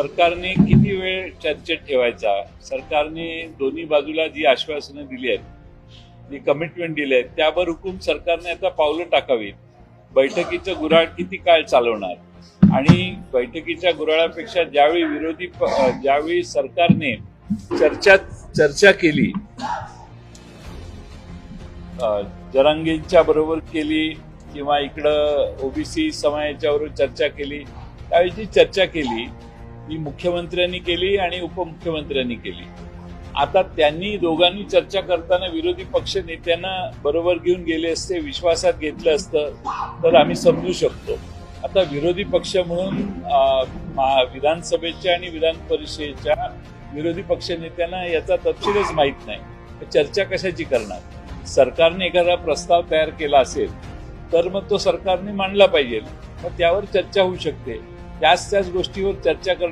सरकारने किती वेळ चर्चेत ठेवायचा? सरकारने दोन्ही बाजूला जी आश्वासनं दिली आहेत जी कमिटमेंट दिली आहेत त्यावर हुकूम सरकारने आता पावलं टाकावीत. बैठकीचं गुऱ्हाळ किती काळ चालवणार? आणि बैठकीच्या गुराळापेक्षा ज्यावेळी विरोधी ज्यावेळी सरकारने चर्चा चर्चा केली जरांगींच्या बरोबर केली किंवा इकडं ओबीसी समाजाच्या बरोबर चर्चा केली त्यावेळी जी चर्चा केली ती मुख्यमंत्र्यांनी केली आणि उपमुख्यमंत्र्यांनी केली. आता त्यांनी दोघांनी चर्चा करताना विरोधी पक्ष नेत्यांना बरोबर घेऊन गेले असते विश्वासात घेतलं असतं तर आम्ही समजू शकतो. आता विरोधी पक्ष म्हणून विधानसभेच्या आणि विधान परिषदेच्या विरोधी पक्ष नेत्यांना याचा तपशीलच माहीत नाही. चर्चा कशाची करणार? सरकारने एखादा प्रस्ताव तयार केला असेल तर मग तो सरकारने मांडला पाहिजे. मग त्यावर चर्चा होऊ शकते. त्याच त्याच गोष्टीवर चर्चा करण्या